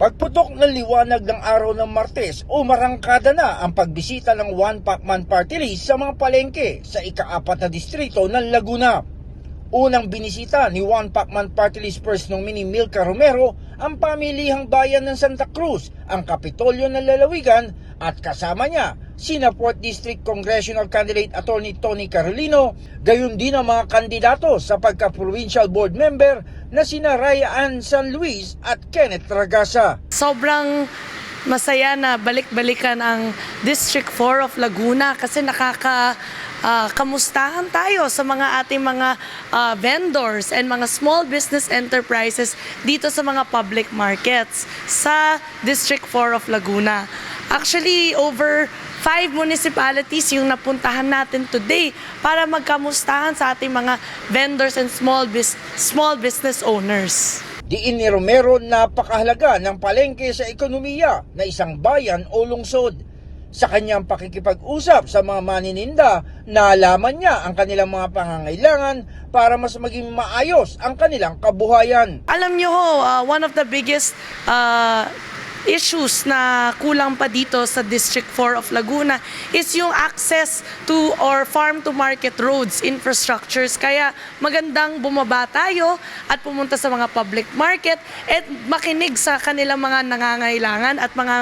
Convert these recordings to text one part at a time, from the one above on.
Pagputok ng liwanag ng araw ng Martes, umarangkada na ang pagbisita ng One Pacman Party List sa mga palengke sa ikaapat na distrito ng Laguna. Unang binisita ni One Pacman Party List First nominee Milka Romero ang pamilihang bayan ng Santa Cruz, ang Kapitolyo ng Lalawigan at kasama niya sina 4th District Congressional Candidate Attorney Tony Carolino, gayon din ang mga kandidato sa pagka-provincial board member na sina Raya Ann San Luis at Kenneth Ragasa. Sobrang masaya na balik-balikan ang District 4 of Laguna kasi nakaka ah, kamustahan tayo sa mga ating mga ah, vendors and mga small business enterprises dito sa mga public markets sa District 4 of Laguna. Actually, over five municipalities yung napuntahan natin today para magkamustahan sa ating mga vendors and small bus- small business owners. Diin ni Romero napakahalaga ng palengke sa ekonomiya na isang bayan o lungsod. Sa kanyang pakikipag-usap sa mga manininda, naalaman niya ang kanilang mga pangangailangan para mas maging maayos ang kanilang kabuhayan. Alam nyo ho, uh, one of the biggest uh, issues na kulang pa dito sa District 4 of Laguna is yung access to or farm to market roads, infrastructures. Kaya magandang bumaba tayo at pumunta sa mga public market at makinig sa kanilang mga nangangailangan at mga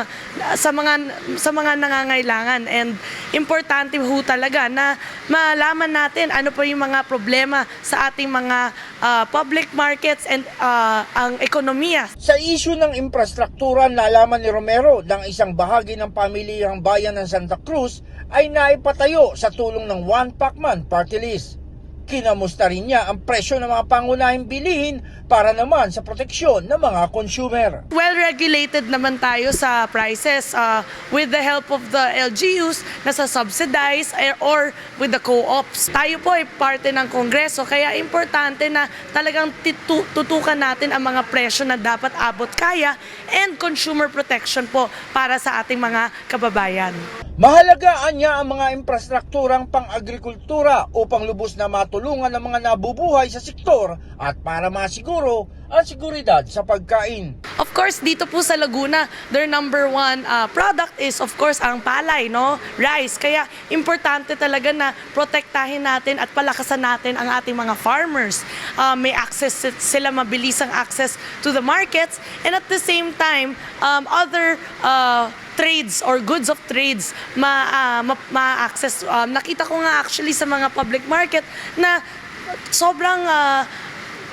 sa mga sa mga nangangailangan and importante ho talaga na malaman natin ano pa yung mga problema sa ating mga uh, public markets and uh, ang ekonomiya Sa isyu ng infrastruktura, nalaman ni Romero ng isang bahagi ng pamilihang bayan ng Santa Cruz ay naipatayo sa tulong ng One Pacman Party List. Kinamusta rin niya ang presyo ng mga pangunahing bilihin para naman sa proteksyon ng mga consumer. well-regulated naman tayo sa prices uh, with the help of the LGUs na sa subsidize eh, or with the co-ops. Tayo po ay parte ng Kongreso kaya importante na talagang tutukan natin ang mga presyo na dapat abot kaya and consumer protection po para sa ating mga kababayan. Mahalagaan niya ang mga infrastrukturang pang-agrikultura upang lubos na matulungan ang mga nabubuhay sa sektor at para masiguro ang seguridad sa pagkain. Of course, dito po sa Laguna, their number one uh, product is of course ang palay, no? Rice. Kaya importante talaga na protektahin natin at palakasan natin ang ating mga farmers. Uh, may access si- sila, mabilis ang access to the markets. And at the same time, um, other uh, trades or goods of trades ma, uh, ma, ma-access. Um, nakita ko nga actually sa mga public market na sobrang uh,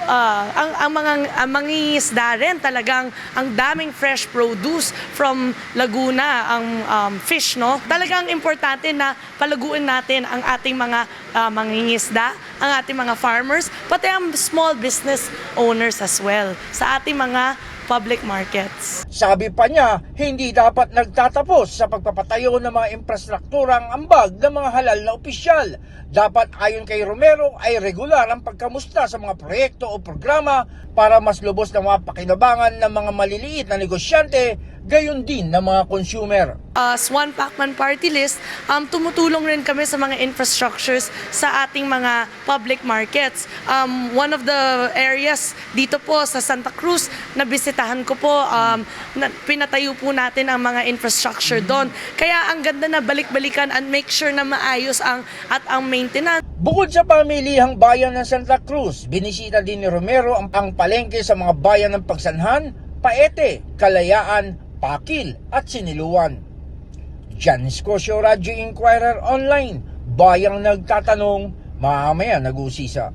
Ah, ang, ang mga ang mangingisda rin talagang ang daming fresh produce from Laguna ang um, fish no? Talagang importante na palaguin natin ang ating mga ah, mangingisda ang ating mga farmers pati ang small business owners as well sa ating mga public markets Sabi pa niya, hindi dapat nagtatapos sa pagpapatayo ng mga infrastrukturang ambag ng mga halal na opisyal. Dapat ayon kay Romero ay regular ang pagkamusta sa mga proyekto o programa para mas lubos na mapakinabangan ng mga maliliit na negosyante, gayon din ng mga consumer. as One Pacman Party List, um, tumutulong rin kami sa mga infrastructures sa ating mga public markets. Um, one of the areas dito po sa Santa Cruz na bisitahan ko po, um, na, pinatayo po natin ang mga infrastructure doon. Kaya ang ganda na balik-balikan and make sure na maayos ang at ang maintenance. Bukod sa pamilihang bayan ng Santa Cruz, binisita din ni Romero ang, ang palengke sa mga bayan ng Pagsanhan, Paete, Kalayaan, Pakil at Siniluan. Jan Scotia Radio Inquirer Online, bayang nagtatanong, mamaya nag-usisa.